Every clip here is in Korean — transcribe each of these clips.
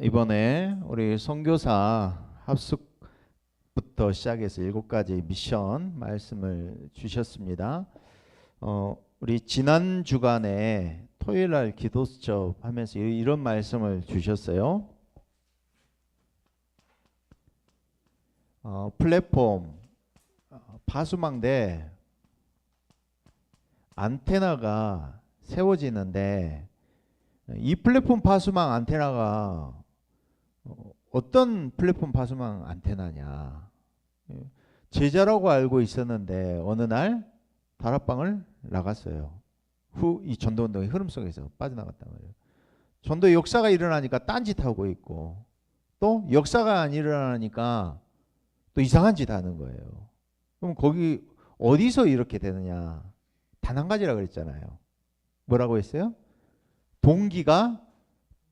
이번에 우리 선교사 합숙부터 시작해서 일곱 가지 미션 말씀을 주셨습니다. 어, 우리 지난 주간에 토요일 날 기도 수첩 하면서 이- 이런 말씀을 주셨어요. 어, 플랫폼 어, 파수망대 안테나가 세워지는데 이 플랫폼 파수망 안테나가 어, 어떤 플랫폼 파수망 안테나냐 예, 제자라고 알고 있었는데 어느 날 다락방을 나갔어요. 후 이 전도 운동의 흐름 속에서 빠져나갔단 말이에요. 전도 역사가 일어나니까 딴짓하고 있고 또 역사가 안 일어나니까 또 이상한 짓 하는 거예요. 그럼 거기 어디서 이렇게 되느냐? 단 한 가지라 그랬잖아요. 뭐라고 했어요? 동기가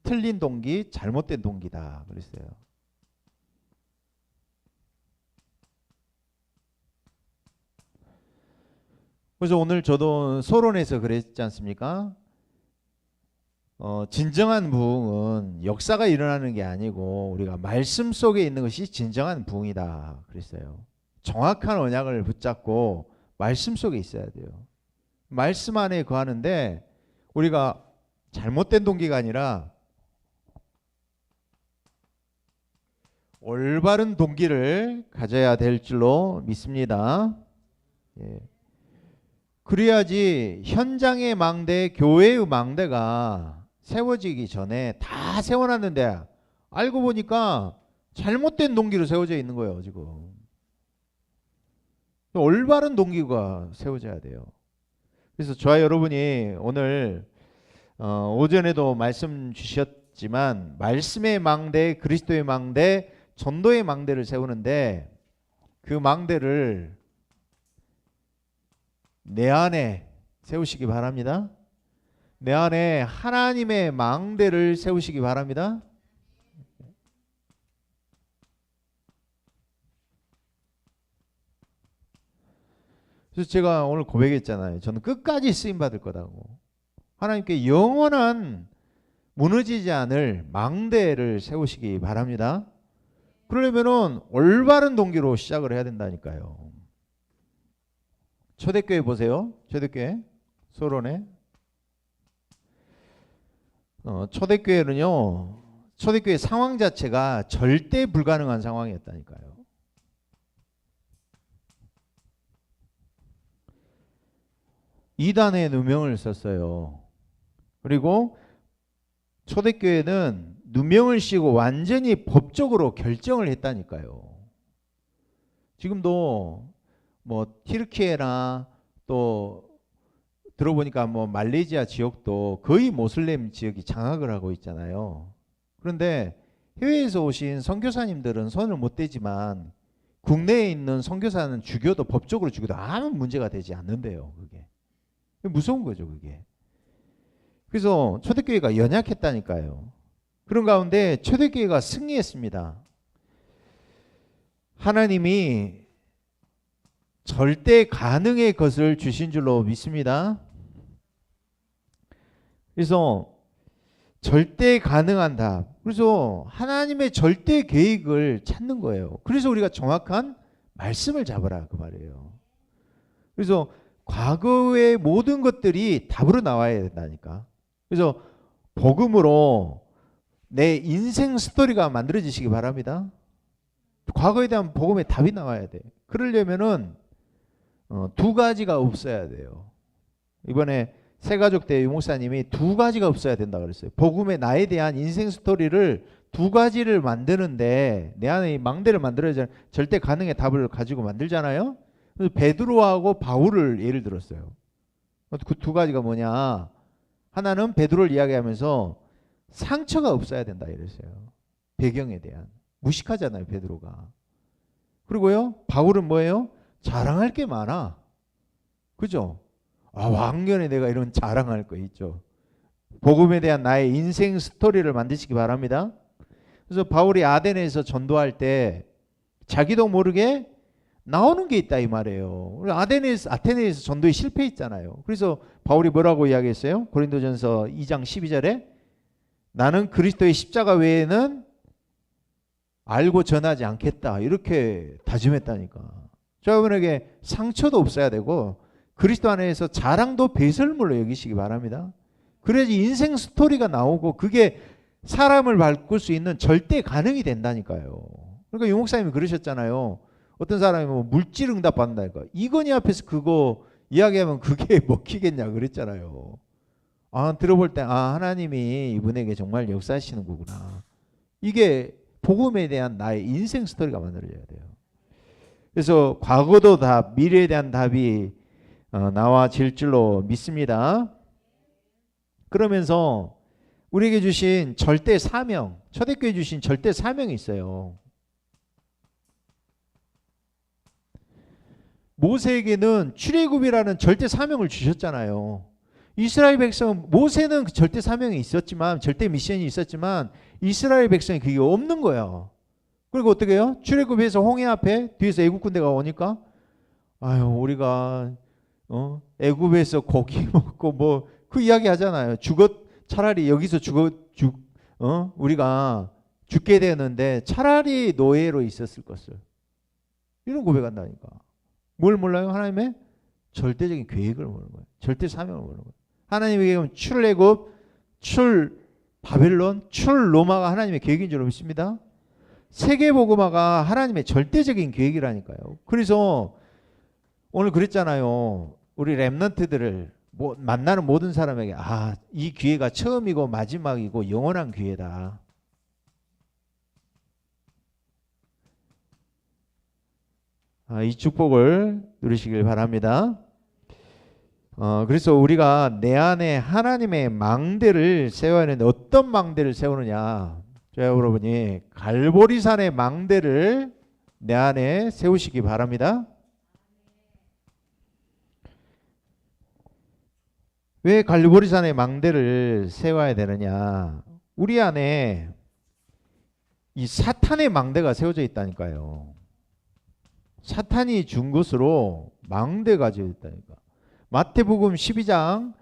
틀린 동기, 잘못된 동기다 그랬어요. 그래서 오늘 저도 소론에서 그랬지 않습니까? 어, 진정한 부흥은 역사가 일어나는 게 아니고 우리가 말씀 속에 있는 것이 진정한 부흥이다 그랬어요. 정확한 언약을 붙잡고 말씀 속에 있어야 돼요. 말씀 안에 거하는데 우리가 잘못된 동기가 아니라 올바른 동기를 가져야 될 줄로 믿습니다. 예. 그래야지 현장의 망대, 교회의 망대가 세워지기 전에 다 세워놨는데 알고 보니까 잘못된 동기로 세워져 있는 거예요 지금. 올바른 동기가 세워져야 돼요. 그래서 저와 여러분이 오늘 어, 오전에도 말씀 주셨지만 말씀의 망대, 그리스도의 망대, 전도의 망대를 세우는데 그 망대를 내 안에 세우시기 바랍니다. 내 안에 하나님의 망대를 세우시기 바랍니다. 그래서 제가 오늘 고백했잖아요. 저는 끝까지 쓰임 받을 거다고. 하나님께 영원한 무너지지 않을 망대를 세우시기 바랍니다. 그러려면은 올바른 동기로 시작을 해야 된다니까요. 초대교회 보세요. 초대교회 소론에 어, 초대교회는요. 초대교회 상황 자체가 절대 불가능한 상황이었다니까요. 이단의 누명을 썼어요. 그리고 초대교회는 누명을 씌고 완전히 법적으로 결정을 했다니까요. 지금도 뭐 티르키예나 또 들어보니까 뭐 말레이시아 지역도 거의 모슬렘 지역이 장악을 하고 있잖아요. 그런데 해외에서 오신 선교사님들은 손을 못 대지만 국내에 있는 선교사는 죽여도 법적으로 죽여도 아무 문제가 되지 않는데요. 그게 무서운 거죠, 그게. 그래서 초대교회가 연약했다니까요. 그런 가운데 초대교회가 승리했습니다. 하나님이 절대 가능의 것을 주신 줄로 믿습니다. 그래서 절대 가능한 답. 그래서 하나님의 절대 계획을 찾는 거예요. 그래서 우리가 정확한 말씀을 잡으라 그 말이에요. 그래서 과거의 모든 것들이 답으로 나와야 된다니까. 그래서 복음으로 내 인생 스토리가 만들어지시기 바랍니다. 과거에 대한 복음의 답이 나와야 돼. 그러려면은 어, 두 가지가 없어야 돼요. 이번에 새가족 대 유목사님이 두 가지가 없어야 된다 그랬어요. 복음의 나에 대한 인생 스토리를 두 가지를 만드는데 내 안에 이 망대를 만들어야 절대 가능의 답을 가지고 만들잖아요. 그래서 베드로하고 바울을 예를 들었어요. 그 두 가지가 뭐냐? 하나는 베드로를 이야기하면서 상처가 없어야 된다 이랬어요. 배경에 대한 무식하잖아요 베드로가. 그리고요 바울은 뭐예요? 자랑할 게 많아. 그죠? 아, 왕년에 내가 이런 자랑할 거 있죠. 복음에 대한 나의 인생 스토리를 만드시기 바랍니다. 그래서 바울이 아덴에서 전도할 때 자기도 모르게 나오는 게 있다 이 말이에요. 아덴에서 아테네에서 전도에 실패했잖아요. 그래서 바울이 뭐라고 이야기했어요? 고린도전서 2장 12절에 나는 그리스도의 십자가 외에는 알고 전하지 않겠다. 이렇게 다짐했다니까. 저분에게 상처도 없어야 되고 그리스도 안에서 자랑도 배설물로 여기시기 바랍니다. 그래야지 인생 스토리가 나오고 그게 사람을 바꿀 수 있는 절대 가능이 된다니까요. 그러니까 유 목사님이 그러셨잖아요. 어떤 사람이 뭐 물질 응답 받는다니까. 이건희 앞에서 그거 이야기하면 그게 먹히겠냐 그랬잖아요. 아 들어볼 때 아 하나님이 이분에게 정말 역사하시는 거구나. 이게 복음에 대한 나의 인생 스토리가 만들어져야 돼요. 그래서 과거도 답, 미래에 대한 답이 어, 나와질 줄로 믿습니다. 그러면서 우리에게 주신 절대 사명, 초대교회 주신 절대 사명이 있어요. 모세에게는 출애굽이라는 절대 사명을 주셨잖아요. 이스라엘 백성 모세는 그 절대 사명이 있었지만 절대 미션이 있었지만 이스라엘 백성이 그게 없는 거야. 그리고 어떻게 해요? 출애굽에서 홍해 앞에 뒤에서 애굽 군대가 오니까 아유 우리가 어 애굽에서 고기 먹고 뭐 그 이야기 하잖아요. 죽었 차라리 여기서 죽어 죽 어 우리가 죽게 되었는데 차라리 노예로 있었을 것을 이런 고백한다니까. 뭘 몰라요? 하나님의 절대적인 계획을 모르는 거예요. 절대 사명을 모르는 거예요. 하나님에게 출애굽, 출 바벨론, 출 로마가 하나님의 계획인 줄 믿습니다. 세계 복음화가 하나님의 절대적인 계획이라니까요. 그래서 오늘 그랬잖아요. 우리 렘넌트들을 뭐 만나는 모든 사람에게 아, 이 기회가 처음이고 마지막이고 영원한 기회다. 이 축복을 누리시길 바랍니다. 어, 그래서 우리가 내 안에 하나님의 망대를 세워야 하는데 어떤 망대를 세우느냐? 저 여러분이 갈보리산의 망대를 내 안에 세우시기 바랍니다. 왜 갈보리산의 망대를 세워야 되느냐? 우리 안에 이 사탄의 망대가 세워져 있다니까요. 사탄이 준 것으로 망대가 지어 있다니까. 마태복음 12장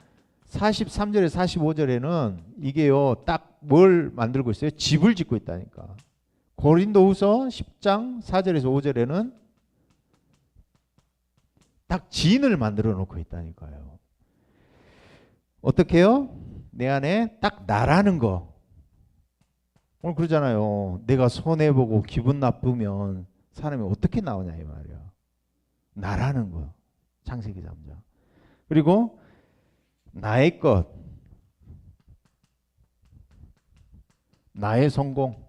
43절에 45절에는 이게요. 딱 뭘 만들고 있어요? 집을 짓고 있다니까. 고린도후서 10장 4절에서 5절에는 딱 진을 만들어 놓고 있다니까요. 어떻게요? 내 안에 딱 나라는 거. 오늘 그러잖아요. 내가 손해 보고 기분 나쁘면 사람이 어떻게 나오냐 이 말이야. 나라는 거. 창세기 3장. 그리고 나의 것, 나의 성공.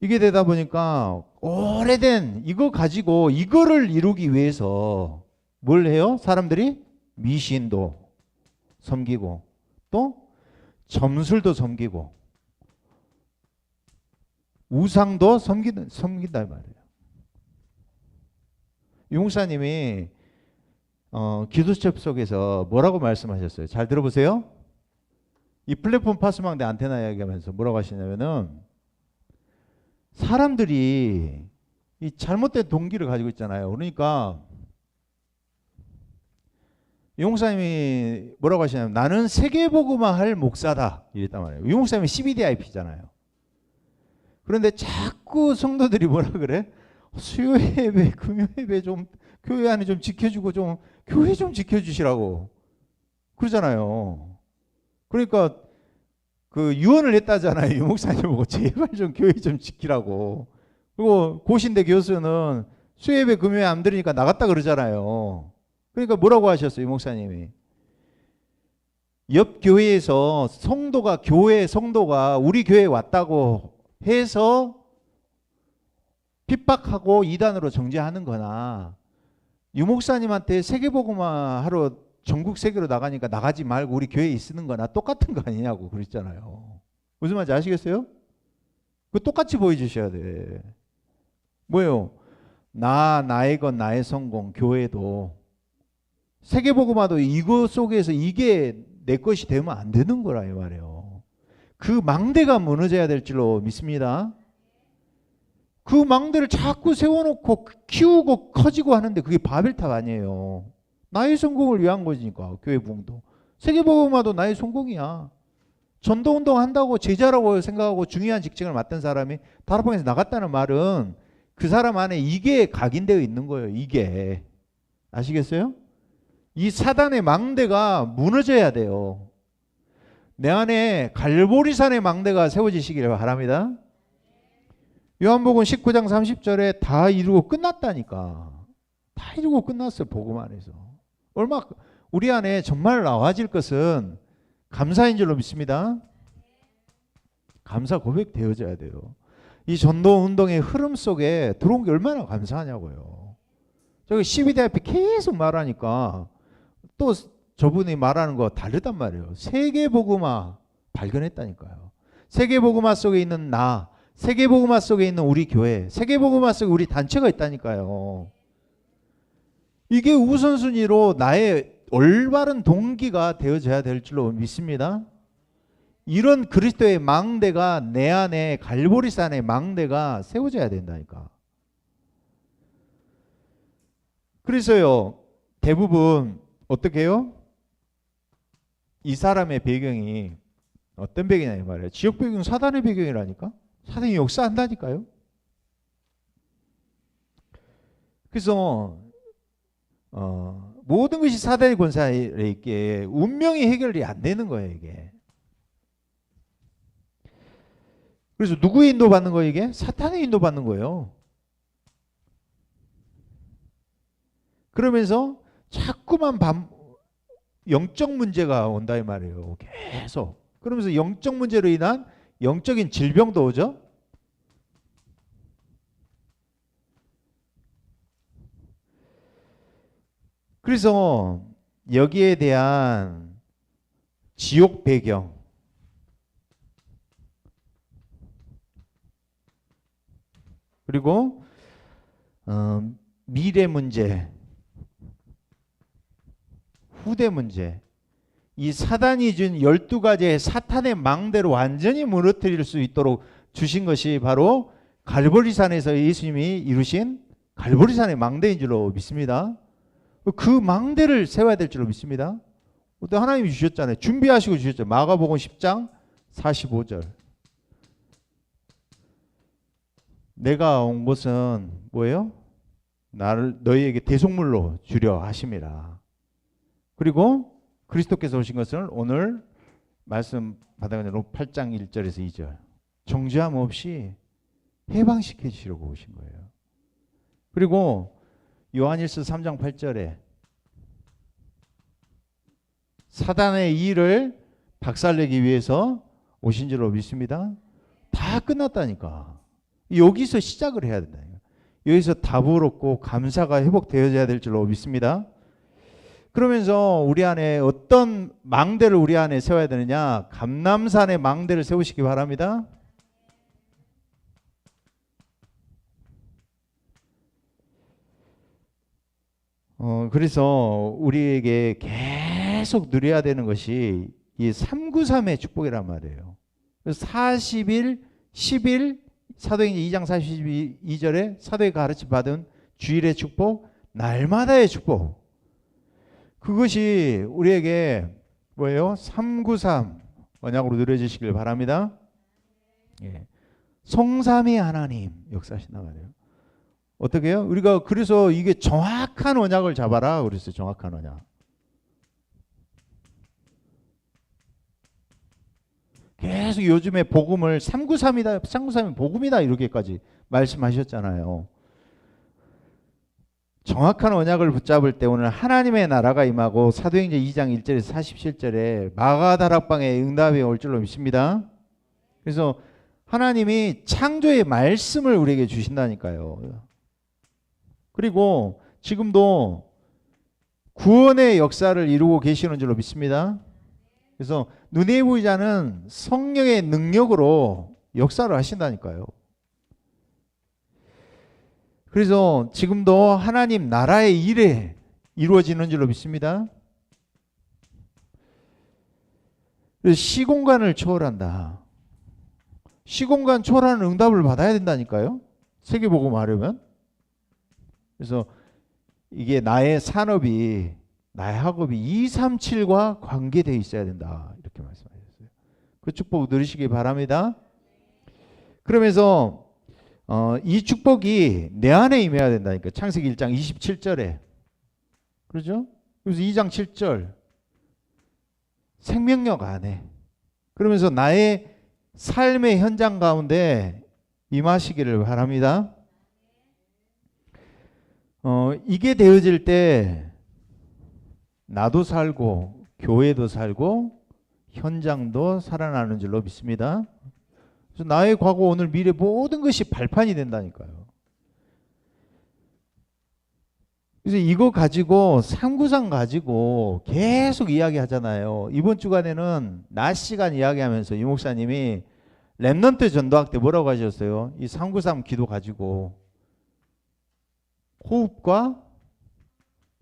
이게 되다 보니까 오래된 이거 가지고 이거를 이루기 위해서 뭘 해요? 사람들이 미신도 섬기고 또 점술도 섬기고 우상도 섬기는 섬긴다 말이에요. 용사님이 어, 기도첩 속에서 뭐라고 말씀하셨어요? 잘 들어보세요. 이 플랫폼 파스망대 안테나 이야기하면서 뭐라고 하시냐면은 사람들이 이 잘못된 동기를 가지고 있잖아요. 그러니까 용사님이 뭐라고 하시냐면 나는 세계보고만 할 목사다 이랬단 말이에요. 용사님이 CBDIP잖아요. 그런데 자꾸 성도들이 뭐라 그래? 수요 예배, 금요 예배 좀 교회 안에 좀 지켜주고 좀 교회 좀 지켜주시라고 그러잖아요. 그러니까 그 유언을 했다잖아요. 유 목사님 보고 제발 좀 교회 좀 지키라고. 그리고 고신대 교수는 수예배 금요일 안 들으니까 나갔다 그러잖아요. 그러니까 뭐라고 하셨어요, 유 목사님이? 옆 교회에서 성도가 교회 성도가 우리 교회에 왔다고 해서 핍박하고 이단으로 정죄하는 거나 유 목사님한테 세계복음화 하러 전국 세계로 나가니까 나가지 말고 우리 교회에 있는 거나 똑같은 거 아니냐고 그랬잖아요. 무슨 말인지 아시겠어요? 그 똑같이 보여주셔야 돼. 뭐예요? 나, 나의 것, 나의 성공, 교회도 세계복음화도 이거 속에서 이게 내 것이 되면 안 되는 거라 이 말이에요. 그 망대가 무너져야 될 줄로 믿습니다. 그 망대를 자꾸 세워놓고 키우고 커지고 하는데 그게 바벨탑 아니에요. 나의 성공을 위한 거니까 교회 부흥도 세계복음화도 나의 성공이야. 전도운동 한다고 제자라고 생각하고 중요한 직책을 맡은 사람이 다락방에서 나갔다는 말은 그 사람 안에 이게 각인되어 있는 거예요. 이게. 아시겠어요? 이 사단의 망대가 무너져야 돼요. 내 안에 갈보리산의 망대가 세워지시길 바랍니다. 요한복음 19장 30절에 다 이루고 끝났다니까. 다 이루고 끝났어요. 복음 안에서. 얼마 우리 안에 정말 나와질 것은 감사인 줄로 믿습니다. 감사 고백 되어져야 돼요. 이 전도 운동의 흐름 속에 들어온 게 얼마나 감사하냐고요. 저기 12대 앞에 계속 말하니까 또 저분이 말하는 거 다르단 말이에요. 세계 복음화 발견했다니까요. 세계 복음화 속에 있는 나, 세계 복음화 속에 있는 우리 교회, 세계 복음화 속에 우리 단체가 있다니까요. 이게 우선순위로 나의 올바른 동기가 되어져야 될 줄로 믿습니다. 이런 그리스도의 망대가 내 안에 갈보리산의 망대가 세워져야 된다니까. 그래서요 대부분 어떻게 해요? 이 사람의 배경이 어떤 배경이냐 이 말이에요. 지역 배경 사단의 배경이라니까. 사단이 역사한다니까요. 그래서 어, 모든 것이 사단의 권세에 있기에 운명이 해결이 안 되는 거예요 이게. 그래서 누구의 인도받는 거예요 이게? 사탄의 인도받는 거예요. 그러면서 자꾸만 밤, 영적 문제가 온다 이 말이에요. 계속. 그러면서 영적 문제로 인한 영적인 질병도 오죠. 그래서 여기에 대한 지옥 배경 그리고 어, 미래 문제 후대 문제 이 사단이 준 12가지의 사탄의 망대로 완전히 무너뜨릴 수 있도록 주신 것이 바로 갈보리산에서 예수님이 이루신 갈보리산의 망대인 줄로 믿습니다. 그 망대를 세워야 될 줄로 믿습니다. 또 하나님이 주셨잖아요. 준비하시고 주셨죠. 마가복음 10장 45절. 내가 온 것은 뭐예요? 나를 너희에게 대속물로 주려 하심이라. 그리고 그리스도께서 오신 것을 오늘 말씀 받아가는 8장 1절에서 2절 정죄함 없이 해방시켜 주시려고 오신 거예요. 그리고 요한일서 3장 8절에 사단의 일을 박살내기 위해서 오신 줄로 믿습니다. 다 끝났다니까. 여기서 시작을 해야 된다. 여기서 답을 얻고 감사가 회복되어야 될 줄로 믿습니다. 그러면서 우리 안에 어떤 망대를 우리 안에 세워야 되느냐? 감남산의 망대를 세우시기 바랍니다. 어, 그래서 우리에게 계속 누려야 되는 것이 이 393의 축복이란 말이에요. 40일, 10일, 사도행전 2장 42절에 사도의 가르침 받은 주일의 축복, 날마다의 축복. 그것이 우리에게 뭐예요? 393 언약으로 누려지시길 바랍니다. 예. 성삼위 하나님 역사하신다 말이에요. 어떻게 해요? 우리가 그래서 이게 정확한 언약을 잡아라 그랬어요. 정확한 언약. 계속 요즘에 복음을 393이다, 393이 복음이다 이렇게까지 말씀하셨잖아요. 정확한 언약을 붙잡을 때 오늘 하나님의 나라가 임하고 사도행전 2장 1절에서 47절에 마가다락방에 응답이 올 줄로 믿습니다. 그래서 하나님이 창조의 말씀을 우리에게 주신다니까요. 그리고 지금도 구원의 역사를 이루고 계시는 줄로 믿습니다. 그래서 눈에 보이지 않은 성령의 능력으로 역사를 하신다니까요. 그래서 지금도 하나님 나라의 일에 이루어지는 줄로 믿습니다. 시공간을 초월한다. 시공간 초월하는 응답을 받아야 된다니까요. 세계보고 말하면. 그래서 이게 나의 산업이 나의 학업이 237과 관계되어 있어야 된다. 이렇게 말씀하셨어요. 그 축복 누리시기 바랍니다. 그러면서 어, 이 축복이 내 안에 임해야 된다니까. 창세기 1장 27절에. 그렇죠? 그래서 2장 7절. 생명력 안에. 그러면서 나의 삶의 현장 가운데 임하시기를 바랍니다. 어, 이게 되어질 때 나도 살고 교회도 살고 현장도 살아나는 줄로 믿습니다. 그래서 나의 과거, 오늘, 미래 모든 것이 발판이 된다니까요. 그래서 이거 가지고 상구상 가지고 계속 이야기하잖아요. 이번 주간에는 낮 시간 이야기하면서 유 목사님이 랩넌트 전도학 때 뭐라고 하셨어요? 이 상구상 기도 가지고 호흡과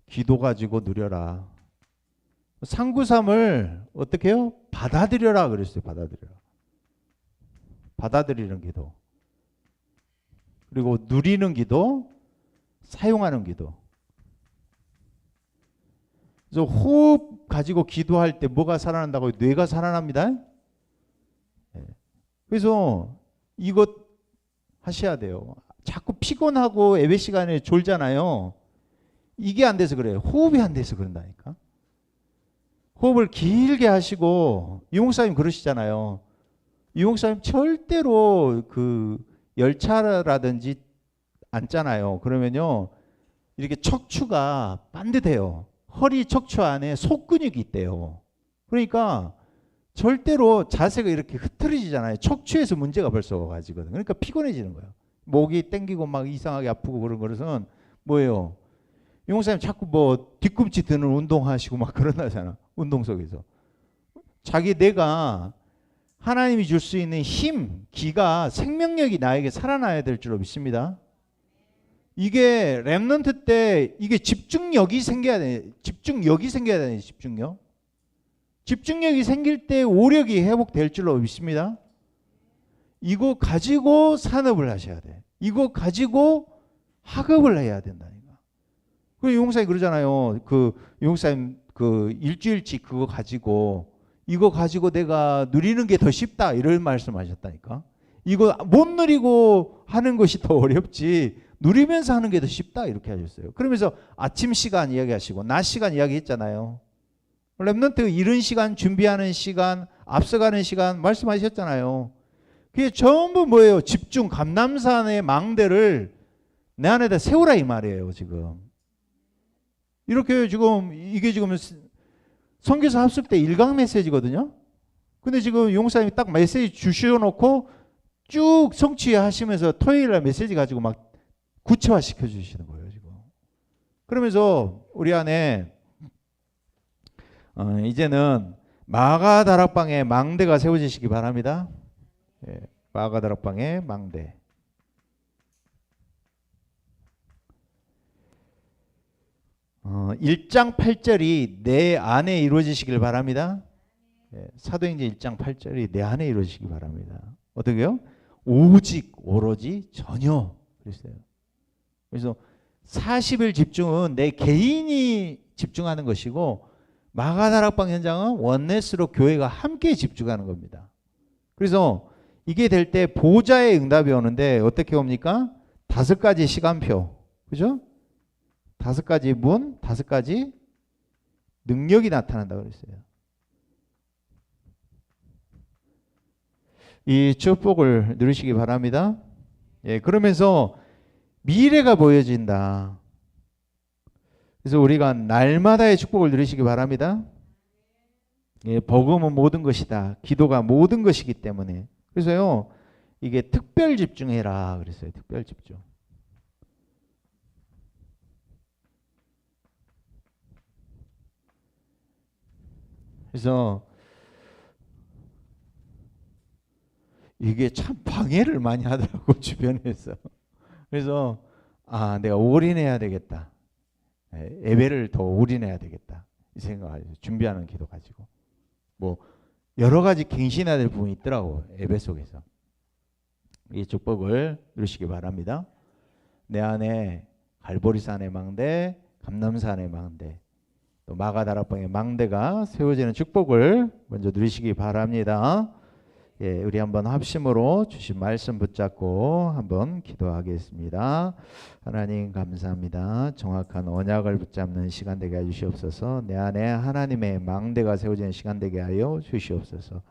기도 가지고 누려라. 상구삼을 어떻게 해요? 받아들여라 그랬어요. 받아들여라. 받아들이는 기도. 그리고 누리는 기도, 사용하는 기도. 그래서 호흡 가지고 기도할 때 뭐가 살아난다고 뇌가 살아납니다. 예. 그래서 이것 하셔야 돼요. 자꾸 피곤하고 예배 시간에 졸잖아요. 이게 안 돼서 그래요. 호흡이 안 돼서 그런다니까. 호흡을 길게 하시고 유목사님 그러시잖아요. 유목사님 절대로 그 열차라든지 앉잖아요. 그러면요 이렇게 척추가 반듯해요. 허리 척추 안에 속근육이 있대요. 그러니까 절대로 자세가 이렇게 흐트러지잖아요. 척추에서 문제가 벌써 가지거든. 그러니까 피곤해지는 거예요. 목이 땡기고 막 이상하게 아프고 그런 것은 뭐예요? 용사님 자꾸 뭐 뒤꿈치 드는 운동하시고 막 그런다잖아. 운동 속에서. 자기 내가 하나님이 줄 수 있는 힘, 기가 생명력이 나에게 살아나야 될 줄로 믿습니다. 이게 랩넌트 때 이게 집중력이 생겨야 돼. 집중력이 생겨야 돼. 집중력. 집중력이 생길 때 오력이 회복될 줄로 믿습니다. 이거 가지고 산업을 하셔야 돼. 이거 가지고 학업을 해야 된다니까. 그 용사님 그러잖아요. 그 용사님 그 일주일치 그거 가지고 이거 가지고 내가 누리는 게 더 쉽다 이런 말씀하셨다니까. 이거 못 누리고 하는 것이 더 어렵지 누리면서 하는 게 더 쉽다 이렇게 하셨어요. 그러면서 아침 시간 이야기하시고 낮 시간 이야기했잖아요. 랩런트 이른 시간 준비하는 시간 앞서가는 시간 말씀하셨잖아요. 그게 전부 뭐예요? 집중 감남산의 망대를 내 안에다 세우라 이 말이에요 지금. 이렇게 지금 이게 지금 성교사 합숙 때 일강 메시지거든요. 근데 지금 용사님이 딱 메시지 주셔놓고 쭉 성취하시면서 토요일 날 메시지 가지고 막 구체화 시켜 주시는 거예요 지금. 그러면서 우리 안에 어, 이제는 마가 다락방에 망대가 세워지시기 바랍니다. 예, 마가 다락방에 망대. 어, 1장 8절이 내 안에 이루어지시길 바랍니다. 예, 사도행전 1장 8절이 내 안에 이루어지시기 바랍니다. 어떻게요? 오직 오로지 전혀 그랬어요. 그래서 40일 집중은 내 개인이 집중하는 것이고 마가다락방 현장은 원네스로 교회가 함께 집중하는 겁니다. 그래서 이게 될 때 보좌의 응답이 오는데 어떻게 옵니까? 다섯 가지 시간표. 그죠? 다섯 가지 문, 다섯 가지 능력이 나타난다 그랬어요. 이 축복을 누리시기 바랍니다. 예, 그러면서 미래가 보여진다. 그래서 우리가 날마다의 축복을 누리시기 바랍니다. 예, 복음은 모든 것이다. 기도가 모든 것이기 때문에. 그래서요, 이게 특별 집중해라. 그랬어요. 특별 집중. 그래서 이게 참 방해를 많이 하더라고 주변에서. 그래서 아 내가 올인해야 되겠다. 예, 예배를 더 올인해야 되겠다. 이 생각을 준비하는 기도 가지고 뭐 여러 가지 갱신해야 될 부분이 있더라고 예배 속에서 이 축복을 누리시기 바랍니다. 내 안에 갈보리산의 망대, 감남산의 망대, 마가다락방의 망대가 세워지는 축복을 먼저 누리시기 바랍니다. 예, 우리 한번 합심으로 주신 말씀 붙잡고 한번 기도하겠습니다. 하나님 감사합니다. 정확한 언약을 붙잡는 시간 되게 해 주시옵소서. 내 안에 하나님의 망대가 세워지는 시간 되게 하여 주시옵소서.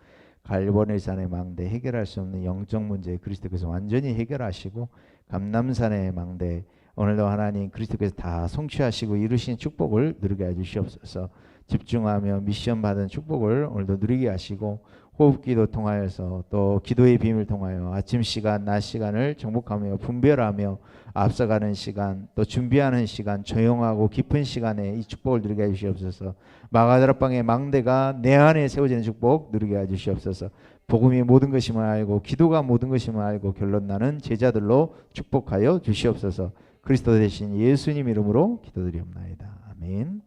갈보네산의 망대 해결할 수 없는 영적 문제 그리스도께서 완전히 해결하시고 감남산의 망대 오늘도 하나님 그리스도께서 다 성취하시고 이루신 축복을 누리게 해 주시옵소서. 집중하며 미션 받은 축복을 오늘도 누리게 하시고 호흡기도 통하여서 또 기도의 비밀 통하여 아침 시간, 낮 시간을 정복하며 분별하며 앞서가는 시간, 또 준비하는 시간, 조용하고 깊은 시간에 이 축복을 누리게 해 주시옵소서. 마가다락방의 망대가 내 안에 세워지는 축복 누리게 해 주시옵소서. 복음이 모든 것임을 알고 기도가 모든 것임을 알고 결론 나는 제자들로 축복하여 주시옵소서. 그리스도 대신 예수님 이름으로 기도드리옵나이다. 아멘.